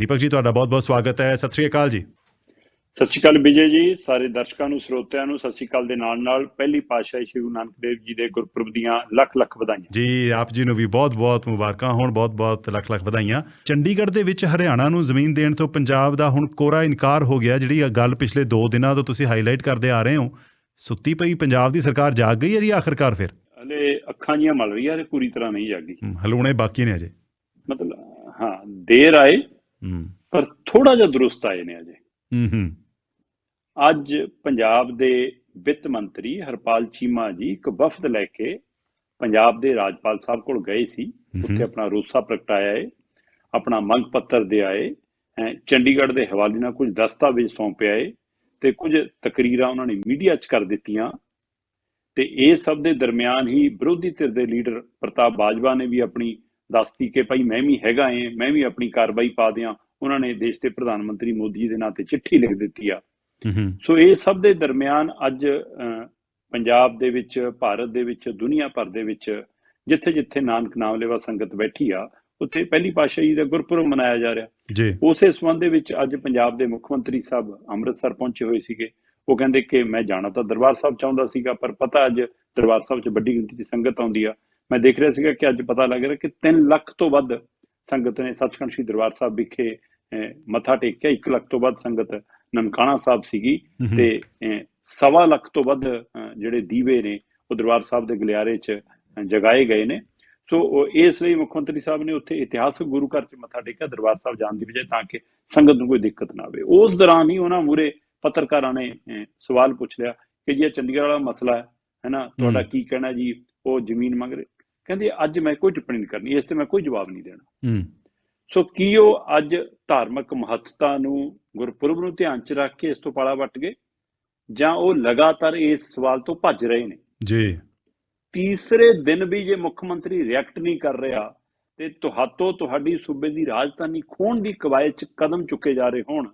ਦੀਪਕ ਜੀ ਤੁਹਾਡਾ ਬਹੁਤ-ਬਹੁਤ ਸਵਾਗਤ ਹੈ। ਸਤਿ ਸ੍ਰੀ ਅਕਾਲ ਜੀ। ਸਤਿ ਸ਼੍ਰੀ ਅਕਾਲ ਵਿਜੇ ਜੀ ਸਾਰੇ ਦਰਸ਼ਕਾਂ ਨੂੰ ਸਰੋਤਿਆਂ ਨੂੰ ਸਤਿ ਸ਼੍ਰੀ ਅਕਾਲ ਦੇ ਨਾਲ ਨਾਲ ਪਹਿਲੀ ਪਾਤਸ਼ਾਹੀ ਸ਼੍ਰੀ ਗੁਰੂ ਨਾਨਕ ਦੇਵ ਜੀ ਦੇ ਗੁਰਪੁਰਬ ਦੀਆਂ ਲੱਖ ਲੱਖ ਵਧਾਈਆਂ। ਜੀ ਆਪ ਜੀ ਨੂੰ ਵੀ ਬਹੁਤ-ਬਹੁਤ ਮੁਬਾਰਕਾਂ ਹੋਣ ਬਹੁਤ-ਬਹੁਤ ਲੱਖ-ਲੱਖ ਵਧਾਈਆਂ। ਚੰਡੀਗੜ੍ਹ ਦੇ ਵਿੱਚ ਹਰਿਆਣਾ ਨੂੰ ਜ਼ਮੀਨ ਦੇਣ ਤੋਂ ਪੰਜਾਬ ਦਾ ਹੁਣ ਕੋਰਾ ਇਨਕਾਰ ਹੋ ਗਿਆ ਜਿਹੜੀ ਗੱਲ ਪਿਛਲੇ 2 ਦਿਨਾਂ ਤੋਂ ਤੁਸੀਂ ਹਾਈਲਾਈਟ ਕਰਦੇ ਆ ਰਹੇ ਹੋ। ਸੁੱਤੀ ਪਈ ਪੰਜਾਬ ਦੀ ਸਰਕਾਰ ਜਾਗ ਗਈ ਹੈ ਜੀ ਆਖਰਕਾਰ ਫਿਰ? ਹਲੇ ਅੱਖਾਂ ਜੀਆਂ ਮਲ ਰਹੀਆਂ ਨੇ ਪੂਰੀ ਤਰ੍ਹਾਂ ਨਹੀਂ ਜਾਗੀ। ਹਲੂਣੇ ਬਾਕੀ ਨੇ ਅਜੇ। ਮਤਲਬ ਹਾਂ ਦੇਰ ਆਏ ਪਰ ਥੋੜਾ ਜਿਹਾ ਦਰੁਸਤ ਆਏ ਨੇ ਅਜੇ। ਹੂੰ ਹੂੰ। ਅੱਜ ਪੰਜਾਬ ਦੇ ਵਿੱਤ ਮੰਤਰੀ ਹਰਪਾਲ ਚੀਮਾ ਜੀ ਇੱਕ ਵਫਦ ਲੈ ਕੇ ਪੰਜਾਬ ਦੇ ਰਾਜਪਾਲ ਸਾਹਿਬ ਕੋਲ ਗਏ ਸੀ। ਉੱਥੇ ਆਪਣਾ ਰੋਸਾ ਪ੍ਰਗਟਾਇਆ ਹੈ ਆਪਣਾ ਮੰਗ ਪੱਤਰ ਦੇ ਆਏ ਹੈਂ, ਚੰਡੀਗੜ੍ਹ ਦੇ ਹਵਾਲੇ ਨਾਲ ਕੁਝ ਦਸਤਾਵੇਜ਼ ਸੌਂਪਿਆ ਹੈ ਤੇ ਕੁਝ ਤਕਰੀਰਾਂ ਉਹਨਾਂ ਨੇ ਮੀਡੀਆ 'ਚ ਕਰ ਦਿੱਤੀਆਂ। ਤੇ ਇਹ ਸਭ ਦੇ ਦਰਮਿਆਨ ਹੀ ਵਿਰੋਧੀ ਧਿਰ ਦੇ ਲੀਡਰ ਪ੍ਰਤਾਪ ਬਾਜਵਾ ਨੇ ਵੀ ਆਪਣੀ ਦੱਸਤੀ ਕਿ ਭਾਈ ਮੈਂ ਵੀ ਹੈਗਾ ਏ ਮੈਂ ਵੀ ਆਪਣੀ ਕਾਰਵਾਈ ਪਾ ਦਿਆਂ। ਉਹਨਾਂ ਨੇ ਦੇਸ਼ ਦੇ ਪ੍ਰਧਾਨ ਮੰਤਰੀ ਮੋਦੀ ਜੀ ਦੇ ਨਾਂ ਤੇ ਚਿੱਠੀ ਲਿਖ ਦਿੱਤੀ ਆ। ਸੋ ਇਹ ਸਭ ਦੇ ਦਰਮਿਆਨ ਅੱਜ ਪੰਜਾਬ ਦੇ ਵਿੱਚ ਭਾਰਤ ਦੇ ਵਿੱਚ ਦੁਨੀਆ ਭਰ ਦੇ ਵਿੱਚ ਜਿੱਥੇ ਜਿੱਥੇ ਨਾਨਕ ਨਾਮ ਲੈਵਾ ਸੰਗਤ ਬੈਠੀ ਆ ਉੱਥੇ ਪਹਿਲੀ ਪਾਤਸ਼ਾਹੀ ਦਾ ਗੁਰਪੁਰਬ ਮਨਾਇਆ ਜਾ ਰਿਹਾ। ਜੀ। ਉਸੇ ਸੰਬੰਧ ਦੇ ਵਿੱਚ ਅੱਜ ਪੰਜਾਬ ਦੇ ਮੁੱਖ ਮੰਤਰੀ ਸਾਹਿਬ ਅੰਮ੍ਰਿਤਸਰ ਪਹੁੰਚੇ ਹੋਏ ਸੀਗੇ। ਉਹ ਕਹਿੰਦੇ ਕਿ ਮੈਂ ਜਾਣਾ ਤਾਂ ਦਰਬਾਰ ਸਾਹਿਬ ਚਾਹੁੰਦਾ ਸੀਗਾ ਪਰ ਪਤਾ ਅੱਜ ਦਰਬਾਰ ਸਾਹਿਬ 'ਚ ਵੱਡੀ ਗਿਣਤੀ 'ਚ ਸੰਗਤ ਆਉਂਦੀ ਆ। ਮੈਂ ਦੇਖ ਰਿਹਾ ਸੀਗਾ ਕਿ ਅੱਜ ਪਤਾ ਲੱਗ ਰਿਹਾ ਕਿ 3 ਲੱਖ ਤੋਂ ਵੱਧ ਸੰਗਤ ਨੇ ਸੱਚਖੰਡ ਸ੍ਰੀ ਦਰਬਾਰ ਸਾਹਿਬ ਵਿਖੇ ਮੱਥਾ ਟੇਕਿਆ। 1 ਲੱਖ ਤੋਂ ਵੱਧ ਸੰਗਤ ਨਨਕਾਣਾ ਸਾਹਿਬ ਸੀਗੀ। ਤੇ ਸਵਾ ਲੱਖ ਤੋਂ ਵੱਧ ਜਿਹੜੇ ਦੀਵੇ ਨੇ ਉਹ ਦਰਬਾਰ ਸਾਹਿਬ ਦੇ ਗਲਿਆਰੇ 'ਚ ਜਗਾਏ ਗਏ ਨੇ। ਸੋ ਇਸ ਲਈ ਮੁੱਖ ਮੰਤਰੀ ਸਾਹਿਬ ਨੇ ਉੱਥੇ ਇਤਿਹਾਸਕ ਗੁਰੂ ਘਰ 'ਚ ਮੱਥਾ ਟੇਕਿਆ ਦਰਬਾਰ ਸਾਹਿਬ ਜਾਣ ਦੀ ਬਜਾਏ ਤਾਂ ਕਿ ਸੰਗਤ ਨੂੰ ਕੋਈ ਦਿੱਕਤ ਨਾ ਆਵੇ। ਉਸ ਦੌਰਾਨ ਹੀ ਉਹਨਾਂ ਮੂਰੇ ਪੱਤਰਕਾਰਾਂ ਨੇ ਸਵਾਲ ਪੁੱਛ ਲਿਆ ਕਿ ਜੀ ਇਹ ਚੰਡੀਗੜ੍ਹ ਵਾਲਾ ਮਸਲਾ ਹੈ ਹੈਨਾ? ਤੁਹਾਡਾ। ਕੀ ਕਹਿਣਾ ਜੀ? ਉਹ ਜ਼ਮੀਨ ਮੰਗ ਰਹੇ ਕਹਿੰਦੇ ਅੱਜ ਮੈਂ ਕੋਈ ਟਿੱਪਣੀ ਨਹੀਂ ਕਰਨੀ ਇਸ ਤੇ ਮੈਂ ਕੋਈ ਜਵਾਬ ਨਹੀਂ ਦੇਣਾ। ਹੂੰ। ਸੋ ਕੀ ਉਹ ਅੱਜ ਧਾਰਮਿਕ ਮਹੱਤਤਾ ਨੂੰ ਗੁਰਪੁਰਬ ਨੂੰ ਧਿਆਨ 'ਚ ਰੱਖ ਕੇ ਇਸ ਤੋਂ ਪਾਲਾ ਵੱਟ ਗਏ? ਜਾਂ ਉਹ ਲਗਾਤਾਰ ਇਸ ਸਵਾਲ ਤੋਂ ਭੱਜ ਰਹੇ ਨੇ? ਜੀ। ਤੀਸਰੇ ਦਿਨ ਵੀ ਜੇ ਮੁੱਖ ਮੰਤਰੀ ਰਿਐਕਟ ਨਹੀਂ ਕਰ ਰਿਹਾ ਤੇ ਤੁਹਾਤੋਂ ਤੁਹਾਡੀ ਸੂਬੇ ਦੀ ਰਾਜਧਾਨੀ ਖੋਣ ਦੀ ਕਵਾਇਦ 'ਚ ਕਦਮ ਚੁੱਕੇ ਜਾ ਰਹੇ ਹੋਣ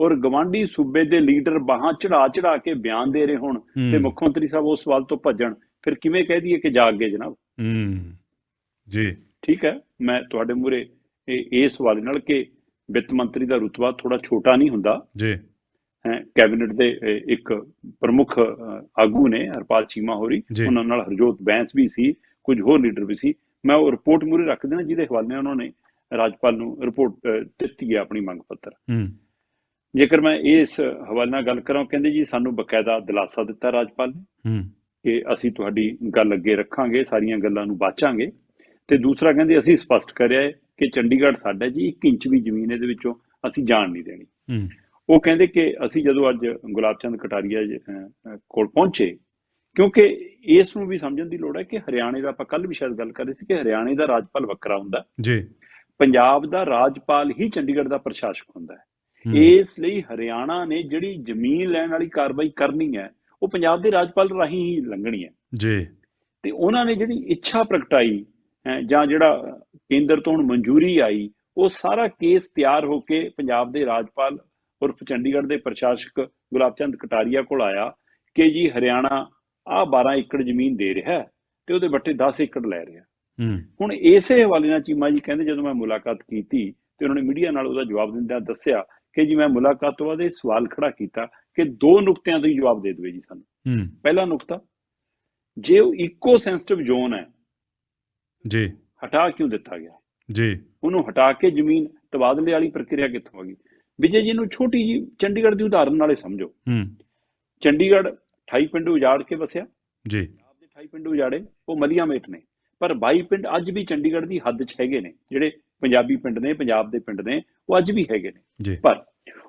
ਔਰ ਗਵਾਂਢੀ ਸੂਬੇ ਦੇ ਲੀਡਰ ਬਾਹਾਂ ਚੜਾ ਚੜਾ ਕੇ ਬਿਆਨ ਦੇ ਰਹੇ ਹੋਣ ਤੇ ਮੁੱਖ ਮੰਤਰੀ ਸਾਹਿਬ ਉਸ ਸਵਾਲ ਤੋਂ ਭੱਜਣ ਫਿਰ ਕਿਵੇਂ ਕਹਿ ਦਈਏ ਕਿ ਜਾਗ ਗਏ ਜਨਾਬ? ਹੂੰ ਜੀ। ਠੀਕ ਹੈ ਮੈਂ ਤੁਹਾਡੇ ਮੂਰੇ ਇਹ ਇਸ ਸਵਾਲ ਨਾਲ ਕਿ ਵਿੱਤ ਮੰਤਰੀ ਦਾ ਰੁਤਬਾ ਥੋੜਾ ਛੋਟਾ ਨਹੀਂ ਹੁੰਦਾ। ਜੀ। ਹੈ ਕੈਬਨਿਟ ਦੇ ਇੱਕ ਪ੍ਰਮੁੱਖ ਆਗੂ ਨੇ ਹਰਪਾਲ ਚੀਮਾ ਹੋਰੀ। ਜੀ। ਉਹਨਾਂ ਨਾਲ ਹਰਜੋਤ ਬੈਂਸ ਵੀ ਸੀ ਕੁਝ ਹੋਰ ਲੀਡਰ ਵੀ ਸੀ। ਮੈਂ ਉਹ ਰਿਪੋਰਟ ਮੂਰੇ ਰੱਖ ਦੇਣਾ ਜਿਹਦੇ ਹਵਾਲੇ ਨਾਲ ਉਹਨਾਂ ਨੇ ਰਾਜਪਾਲ ਨੂੰ ਰਿਪੋਰਟ ਦਿੱਤੀ ਹੈ ਆਪਣੀ ਮੰਗ ਪੱਤਰ। ਹੂੰ। ਜੇਕਰ ਮੈਂ ਇਸ ਹਵਾਲੇ ਨਾਲ ਗੱਲ ਕਰਾਂ ਕਹਿੰਦੇ ਜੀ ਸਾਨੂੰ ਬਕਾਇਦਾ ਦਿਲਾਸਾ ਦਿੱਤਾ ਰਾਜਪਾਲ ਨੇ। ਹੂੰ। ਕਿ ਅਸੀਂ ਤੁਹਾਡੀ ਗੱਲ ਅੱਗੇ ਰੱਖਾਂਗੇ ਸਾਰੀਆਂ ਗੱਲਾਂ ਨੂੰ ਬਾਚਾਂਗੇ। ਤੇ ਦੂਸਰਾ ਕਹਿੰਦੇ ਅਸੀਂ ਸਪਸ਼ਟ ਕਰਿਆ ਹੈ ਕਿ ਚੰਡੀਗੜ੍ਹ ਸਾਡਾ ਜੀ 1 ਇੰਚ ਵੀ ਜ਼ਮੀਨ ਇਹਦੇ ਵਿੱਚੋਂ ਅਸੀਂ ਜਾਣ ਨਹੀਂ ਦੇਣੀ। ਉਹ ਕਹਿੰਦੇ ਕਿ ਅਸੀਂ ਜਦੋਂ ਅੱਜ ਗੁਲਾਬ ਚੰਦ ਕਟਾਰੀਆ ਕੋਲ ਪਹੁੰਚੇ ਕਿਉਂਕਿ ਇਸ ਨੂੰ ਵੀ ਸਮਝਣ ਦੀ ਲੋੜ ਹੈ ਕਿ ਹਰਿਆਣੇ ਦਾ ਆਪਾਂ ਕੱਲ ਵੀ ਸ਼ਾਇਦ ਗੱਲ ਕਰ ਰਹੇ ਸੀ ਕਿ ਹਰਿਆਣੇ ਦਾ ਰਾਜਪਾਲ ਵੱਖਰਾ ਹੁੰਦਾ ਜੀ। ਪੰਜਾਬ ਦਾ ਰਾਜਪਾਲ ਹੀ ਚੰਡੀਗੜ੍ਹ ਦਾ ਪ੍ਰਸ਼ਾਸਕ ਹੁੰਦਾ ਹੂੰ, ਇਸ ਲਈ ਹਰਿਆਣਾ ਨੇ ਜਿਹੜੀ ਜ਼ਮੀਨ ਲੈਣ ਵਾਲੀ ਕਾਰਵਾਈ ਕਰਨੀ ਹੈ ਉਹ ਪੰਜਾਬ ਦੇ ਰਾਜਪਾਲ ਰਾਹੀਂ ਹੀ ਲੰਘਣੀ ਹੈ। ਜੀ। ਤੇ ਉਹਨਾਂ ਨੇ ਜਿਹੜੀ ਇੱਛਾ ਪ੍ਰਗਟਾਈ ਜਾਂ ਜਿਹੜਾ ਕੇਂਦਰ ਤੋਂ ਹੁਣ ਮਨਜ਼ੂਰੀ ਆਈ ਉਹ ਸਾਰਾ ਕੇਸ ਤਿਆਰ ਹੋ ਕੇ ਪੰਜਾਬ ਦੇ ਰਾਜਪਾਲ ਉਰਫ ਚੰਡੀਗੜ੍ਹ ਦੇ ਪ੍ਰਸ਼ਾਸਕ ਗੁਲਾਬ ਚੰਦ ਕਟਾਰੀਆ ਕੋਲ ਆਇਆ ਕਿ ਜੀ ਹਰਿਆਣਾ ਆ 12 ਏਕੜ ਜ਼ਮੀਨ ਦੇ ਰਿਹਾ ਤੇ ਉਹਦੇ ਵੱਟੇ 10 ਏਕੜ ਲੈ ਰਿਹਾ ਹੁਣ ਇਸੇ ਹਵਾਲੇ ਨਾਲ ਚੀਮਾ ਜੀ ਕਹਿੰਦੇ ਜਦੋਂ ਮੈਂ ਮੁਲਾਕਾਤ ਕੀਤੀ ਤੇ ਉਹਨਾਂ ਨੇ ਮੀਡੀਆ ਨਾਲ ਉਹਦਾ ਜਵਾਬ ਦਿੰਦਿਆਂ ਦੱਸਿਆ ਕਿ ਜੀ ਮੈਂ ਮੁਲਾਕਾਤ ਤੋਂ ਬਾਅਦ ਇਹ ਸਵਾਲ ਖੜਾ ਕੀਤਾ ਕਿ ਦੋ ਨੁਕਤਿਆਂ ਤੋਂ ਹੀ ਜਵਾਬ ਦੇ ਦਿਓ ਜੀ ਸਾਨੂੰ। ਪਹਿਲਾ ਨੁਕਤਾ ਜੇ ਉਹ ਇਕੋ ਸੈਂਸਿਟਿਵ ਜ਼ੋਨ ਹੈ ਜੀ। ਹਟਾ ਕਿਉਂ ਦਿੱਤਾ ਗਿਆ? ਜੀ। ਉਹਨੂੰ ਹਟਾ ਕੇ ਜ਼ਮੀਨ ਤਬਾਦਲੇ ਵਾਲੀ ਪ੍ਰਕਿਰਿਆ ਕਿੱਥੋਂ ਆ ਗਈ? ਵਿਜੇ ਜੀ ਨੂੰ ਛੋਟੀ ਜੀ ਚੰਡੀਗੜ੍ਹ ਦੀ ਉਦਾਹਰਨ ਨਾਲੇ ਸਮਝੋ। ਹੂੰ। ਚੰਡੀਗੜ੍ਹ 28 ਪਿੰਡ ਉਜਾੜ ਕੇ ਵਸਿਆ। ਜੀ। ਪੰਜਾਬ ਦੇ 28 ਪਿੰਡ ਉਜਾੜੇ ਉਹ ਮਲੀਆਂ ਮੇਟ ਨੇ। ਪਰ 22 ਪਿੰਡ ਅੱਜ ਵੀ ਚੰਡੀਗੜ੍ਹ ਦੀ ਹੱਦ 'ਚ ਹੈਗੇ ਨੇ ਜਿਹੜੇ ਪੰਜਾਬੀ ਪਿੰਡ ਨੇ ਪੰਜਾਬ ਦੇ ਪਿੰਡ ਨੇ ਉਹ ਅੱਜ ਵੀ ਹੈਗੇ ਨੇ। ਪਰ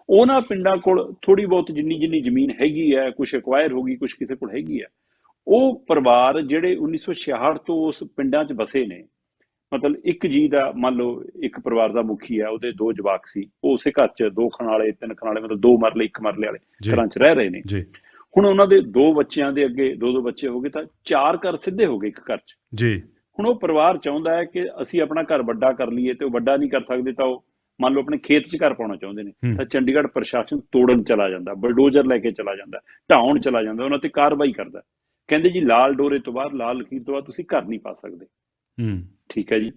ਉਹਨਾਂ ਪਿੰਡਾਂ ਕੋਲ ਥੋੜੀ ਬਹੁਤ ਜਿੰਨੀ ਜਿੰਨੀ ਜ਼ਮੀਨ ਹੈਗੀ ਹੈ ਕੁਝ ਐਕਵਾਇਰ ਹੋ ਗਈ ਕੁਝ ਕਿਸੇ ਕੋਲ ਹੈਗੀ ਹੈ ਉਹ ਪਰਿਵਾਰ ਜਿਹੜੇ 1966 ਤੋਂ ਉਸ ਪਿੰਡਾਂ 'ਚ ਵਸੇ ਨੇ ਮਤਲਬ ਇੱਕ ਜੀ ਦਾ ਮੰਨ ਲਓ ਇੱਕ ਪਰਿਵਾਰ ਦਾ ਮੁਖੀ ਹੈ ਉਹਦੇ ਦੋ ਜਵਾਕ ਸੀ ਉਹ ਉਸੇ ਘਰ 'ਚ ਦੋ ਖਣਾਲੇ ਤਿੰਨ ਖਣਾਲੇ ਮਤਲਬ ਦੋ ਮਰਲੇ ਇੱਕ ਮਰਲੇ ਵਾਲੇ। ਘਰਾਂ 'ਚ ਰਹਿ ਰਹੇ ਨੇ। ਜੀ। ਹੁਣ ਉਹਨਾਂ ਦੇ ਦੋ ਬੱਚਿਆਂ ਦੇ ਅੱਗੇ ਦੋ ਦੋ ਬੱਚੇ ਹੋ ਗਏ ਤਾਂ ਚਾਰ ਘਰ ਸਿੱਧੇ ਹੋ ਗਏ ਇੱਕ ਘਰ 'ਚ। ਜੀ। ਹੁਣ ਉਹ ਪਰਿਵਾਰ ਚਾਹੁੰਦਾ ਹੈ ਕਿ ਅਸੀਂ ਆਪਣਾ ਘਰ ਵੱਡਾ ਕਰ ਲਈਏ ਤੇ ਉਹ ਵੱਡਾ ਨਹੀਂ ਕਰ ਸਕਦੇ ਤਾਂ ਉਹ ਮੰਨ ਲਓ ਆਪਣੇ ਖੇਤ 'ਚ ਘਰ ਪਾਉਣਾ ਚਾਹੁੰਦੇ ਨੇ। ਤਾਂ ਚੰਡੀਗੜ੍ਹ ਪ੍ਰਸ਼ਾਸਨ ਤੋੜਨ ਚਲਾ ਜਾਂਦਾ ਬਲਡੋਜ਼ਰ ਲੈ ਕੇ ਚਲਾ ਜਾਂਦਾ ਢਾਉਣ ਚਲਾ ਜਾਂਦਾ ਉਹਨਾਂ ਤੇ ਕਾਰਵਾਈ ਕਰਦਾ। ਕਹਿੰਦੇ ਜੀ ਲਾਲ ਡੋਰੇ ਤੋਂ ਬਾਅਦ ਲਾਲ ਲਕੀਰ ਤੋਂ ਬਾਅਦ ਤੁਸੀਂ ਘਰ ਨਹੀਂ ਪਾ ਸਕਦੇ। ਹੂੰ। ਠੀਕ ਹੈ ਜੀ।